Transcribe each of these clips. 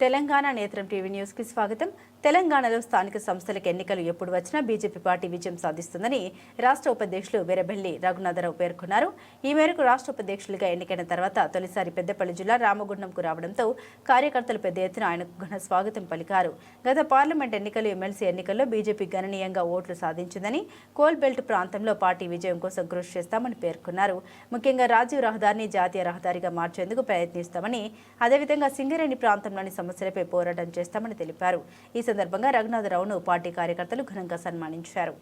తెలంగాణ నేత్రం TV news కి స్వాగతం తెలంగాణలో స్థానిక సంస్థలకు ఎన్నికలు ఎప్పుడు వచ్చినా బీజేపీ పార్టీ విజయం సాధిస్తుందని రాష్ట్ర ఉపాధ్యక్షులు వీరబెల్లి రఘునాథరావు పేర్కొన్నారు. ఈ మేరకు రాష్ట్ర ఉపాధ్యక్షులుగా ఎన్నికైన తర్వాత తొలిసారి పెద్దపల్లి జిల్లా రామగుండంకు రావడంతో కార్యకర్తలు పెద్ద ఎత్తున ఆయనకు ఘన స్వాగతం పలికారు. గత పార్లమెంట్ ఎన్నికలు ఎమ్మెల్సీ ఎన్నికల్లో బీజేపీ గణనీయంగా ఓట్లు సాధించిందని కోల్ బెల్ట్ ప్రాంతంలో పార్టీ విజయం కోసం కృషి చేస్తామని పేర్కొన్నారు. ముఖ్యంగా రాజీవ్ రహదారిని జాతీయ రహదారిగా మార్చేందుకు ప్రయత్నిస్తామని అదేవిధంగా సింగరేణి ప్రాంతంలోని సమస్యలపై పోరాటం చేస్తామని తెలిపారు. ఈ సందర్భంగా రఘునాథరావును పార్టీ కార్యకర్తలు ఘనంగా సన్మానించారు.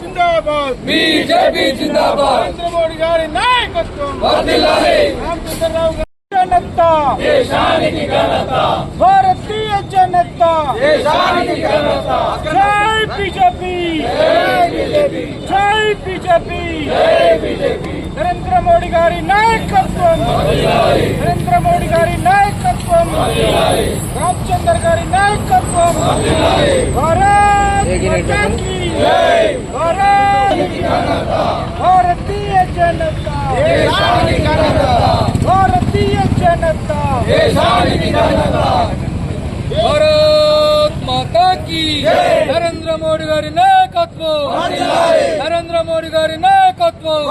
జిందాబాద్! బీజేపీ జిందాబాద్! నరేంద్ర మోడీ గారి నాయకత్వం! వర్ధిల్లాలి! రామచంద్రరావు గారి జనత! దేశానికి ఘనత! భారతీయ జనత! జై బీజేపీ! జై బీజేపీ! నరేంద్ర మోడీ గారి నాయకత్వం! నరేంద్ర మోడీ గారి నాయకత్వం! రామచంద్ర గారి నాయకత్వం భారత్ మాతా కీ భారత్ భారతీయ జనత భారతీయ జనత దేశానికి ఘనత భారత్ మాతా కీ నరేంద్ర మోడీ గారి నాయకత్వం నరేంద్ర మోడీ గారి నాయకత్వం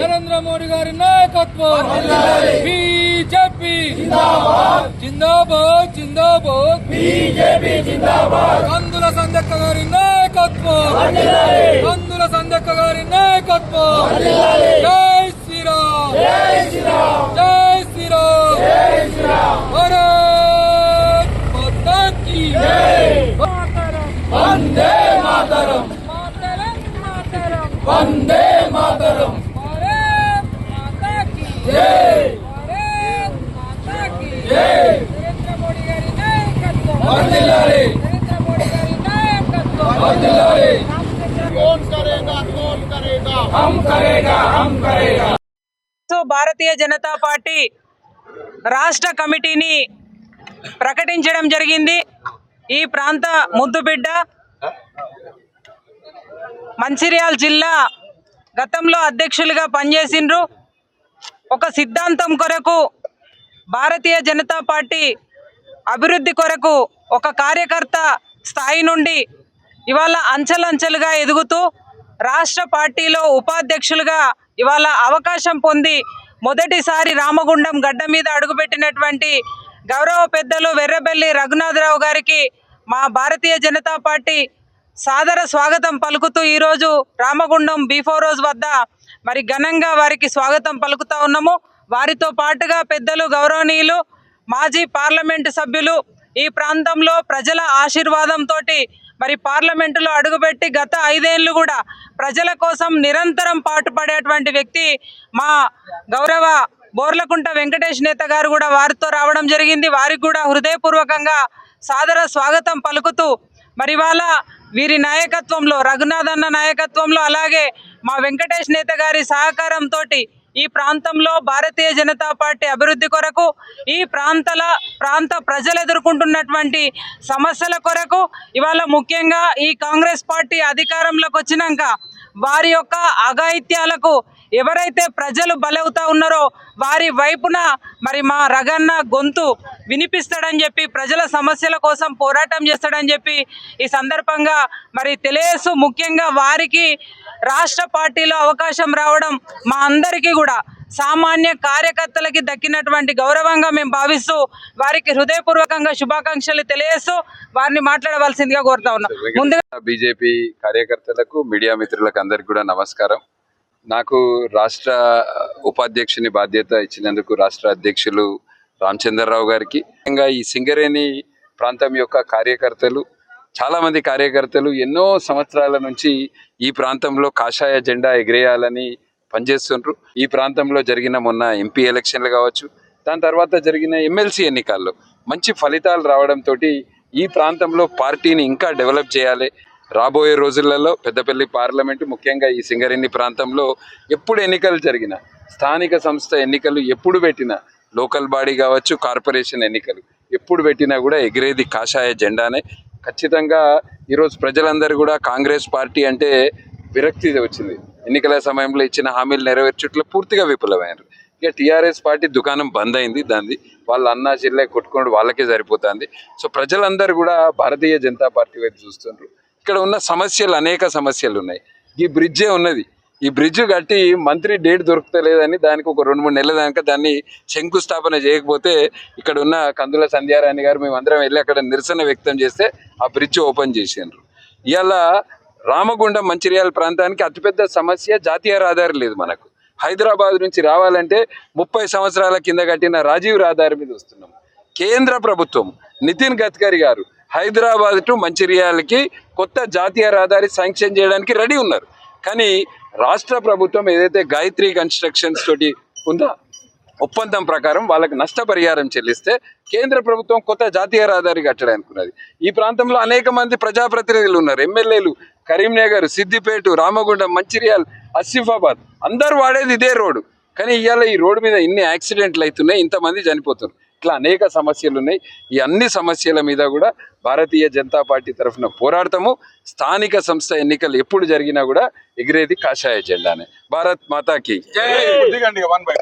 నరేంద్ర మోడీ గారి నాయకత్వం బీజేపీ జిందాబాద్. జిందాబాద్ బీజేపీ జిందాబాద్. కందుల సంజక్క గారి నాయకత్వం. కందుల సంజక్క గారి నాయకత్వం. జై శ్రీరామ్. జై శ్రీరామ్. జై శ్రీరామ్. జై శ్రీరామ్. భారత్ మాతా కీ వందే మాతరం. వందే మాతరం. సో భారతీయ జనతా పార్టీ రాష్ట్ర కమిటీని ప్రకటించడం జరిగింది. ఈ ప్రాంత ముద్దుబిడ్డ మంచిర్యాల జిల్లా గతంలో అధ్యక్షులుగా పనిచేసిండ్రు. ఒక సిద్ధాంతం కొరకు భారతీయ జనతా పార్టీ అభివృద్ధి కొరకు ఒక కార్యకర్త స్థాయి నుండి ఇవాళ అంచెలంచెలుగా ఎదుగుతూ రాష్ట్ర పార్టీలో ఉపాధ్యక్షులుగా ఇవాళ అవకాశం పొంది మొదటిసారి రామగుండం గడ్డ మీద అడుగుపెట్టినటువంటి గౌరవ పెద్దలు వెర్రబెల్లి రఘునాథరావు గారికి మా భారతీయ జనతా పార్టీ సాదర స్వాగతం పలుకుతూ ఈరోజు రామగుండం బీఫోర్ రోజు వద్ద మరి ఘనంగా వారికి స్వాగతం పలుకుతా ఉన్నాము. వారితో పాటుగా పెద్దలు గౌరవనీయులు మాజీ పార్లమెంటు సభ్యులు ఈ ప్రాంతంలో ప్రజల ఆశీర్వాదంతో మరి పార్లమెంటులో అడుగుపెట్టి గత ఐదేళ్ళు కూడా ప్రజల కోసం నిరంతరం పాటుపడేటువంటి వ్యక్తి మా గౌరవ బోర్లకుంట వెంకటేష్ నేత గారు కూడా వారితో రావడం జరిగింది. వారికి కూడా హృదయపూర్వకంగా సాదర స్వాగతం పలుకుతూ మరి ఇవాళ వీరి నాయకత్వంలో రఘునాథ్ అన్న నాయకత్వంలో అలాగే మా వెంకటేష్ నేత గారి సహకారంతో ఈ ప్రాంతంలో భారతీయ జనతా పార్టీ అభివృద్ధి కొరకు ఈ ప్రాంతాల ప్రాంత ప్రజలు ఎదుర్కొంటున్నటువంటి సమస్యల కొరకు ఇవాళ ముఖ్యంగా ఈ కాంగ్రెస్ పార్టీ అధికారంలోకి వచ్చినాక వారి యొక్క అఘాయిత్యాలకు ఎవరైతే ప్రజలు బలవుతా ఉన్నారో వారి వైపున మరి మా రగన్న గొంతు వినిపిస్తాడని చెప్పి ప్రజల సమస్యల కోసం పోరాటం చేస్తాడని చెప్పి ఈ సందర్భంగా మరి తెలియసు ముఖ్యంగా వారికి రాష్ట్ర పార్టీలో అవకాశం రావడం మా అందరికీ కూడా సామాన్య కార్యకర్తలకి దక్కినటువంటి గౌరవంగా మేము భావిస్తూ వారికి హృదయపూర్వకంగా శుభాకాంక్షలు తెలియజేస్తూ వారిని మాట్లాడవలసిందిగా కోరుతా ఉన్నాం. ముందుగా బీజేపీ కార్యకర్తలకు మీడియా మిత్రులకు అందరికి కూడా నమస్కారం. నాకు రాష్ట్ర ఉపాధ్యక్షుని బాధ్యత ఇచ్చినందుకు రాష్ట్ర అధ్యక్షులు రామచంద్రరావు గారికి. ముఖ్యంగా ఈ సింగరేణి ప్రాంతం యొక్క కార్యకర్తలు చాలా మంది కార్యకర్తలు ఎన్నో సంవత్సరాల నుంచి ఈ ప్రాంతంలో కాషాయ జెండా ఎగిరేయాలని పనిచేస్తుండ్రు. ఈ ప్రాంతంలో జరిగిన మొన్న ఎంపీ ఎలక్షన్లు కావచ్చు దాని తర్వాత జరిగిన ఎమ్మెల్సీ ఎన్నికల్లో మంచి ఫలితాలు రావడంతో ఈ ప్రాంతంలో పార్టీని ఇంకా డెవలప్ చేయాలి. రాబోయే రోజులలో పెద్దపల్లి పార్లమెంటు ముఖ్యంగా ఈ సింగరేణి ప్రాంతంలో ఎప్పుడు ఎన్నికలు జరిగినా స్థానిక సంస్థ ఎన్నికలు ఎప్పుడు పెట్టినా లోకల్ బాడీ కావచ్చు కార్పొరేషన్ ఎన్నికలు ఎప్పుడు పెట్టినా కూడా ఎగిరేది కాషాయ జెండానే. ఖచ్చితంగా ఈరోజు ప్రజలందరూ కూడా కాంగ్రెస్ పార్టీ అంటే విరక్తి వచ్చింది. ఎన్నికల సమయంలో ఇచ్చిన హామీలు నెరవేర్చుట్లో పూర్తిగా విఫలమైనారు ఇక టీఆర్ఎస్ పార్టీ దుకాణం బంద్ అయింది దాన్ని వాళ్ళ అన్నా చెల్లె కొట్టుకోండి వాళ్ళకే సరిపోతుంది. సో ప్రజలందరూ కూడా భారతీయ జనతా పార్టీ వైపు చూస్తున్నారు ఇక్కడ ఉన్న సమస్యలు అనేక సమస్యలు ఉన్నాయి. ఈ బ్రిడ్జే ఉన్నది. ఈ బ్రిడ్జ్ కట్టి మంత్రి డేట్ దొరుకుతలేదని దానికి ఒక రెండు మూడు నెలల దాకా దాన్ని శంకుస్థాపన చేయకపోతే ఇక్కడ ఉన్న కందుల సంధ్యారాణి గారు మేమందరం వెళ్ళి అక్కడ నిరసన వ్యక్తం చేస్తే ఆ బ్రిడ్జ్ ఓపెన్ చేసిండ్రు. ఇవాళ రామగుండం మంచిర్యాల ప్రాంతానికి అతిపెద్ద సమస్య జాతీయ రహదారి లేదు మనకు. హైదరాబాద్ నుంచి రావాలంటే ముప్పై సంవత్సరాల కింద కట్టిన రాజీవ్ రహదారి మీద వస్తున్నాం. కేంద్ర ప్రభుత్వం నితిన్ గడ్కరీ గారు హైదరాబాద్ టు మంచిర్యాలకి కొత్త జాతీయ రహదారి శాంక్షన్ చేయడానికి రెడీ ఉన్నారు. కానీ రాష్ట్ర ప్రభుత్వం ఏదైతే గాయత్రి కన్స్ట్రక్షన్స్ తోటి ఉందో ఒప్పందం ప్రకారం వాళ్ళకి నష్టపరిహారం చెల్లిస్తే కేంద్ర ప్రభుత్వం కొత్త జాతీయ రహదారి కట్టడానికి ఈ ప్రాంతంలో అనేక మంది ప్రజాప్రతినిధులు ఉన్నారు. ఎమ్మెల్యేలు కరీంనగర్ సిద్దిపేట రామగుండం మంచిర్యాల్ ఆసిఫాబాద్ అందరు వాడేది ఇదే రోడ్డు. కానీ ఇవాళ ఈ రోడ్డు మీద ఇన్ని యాక్సిడెంట్లు అవుతున్నాయి ఇంతమంది చనిపోతున్నారు. ఇట్లా అనేక సమస్యలు ఉన్నాయి ఈ అన్ని సమస్యల మీద కూడా భారతీయ జనతా పార్టీ తరఫున పోరాడతాము. స్థానిక సంస్థ ఎన్నికలు ఎప్పుడు జరిగినా కూడా ఎగిరేది కాషాయ జెండానే. భారత్ మాతాకి. దిగండి వన్ బై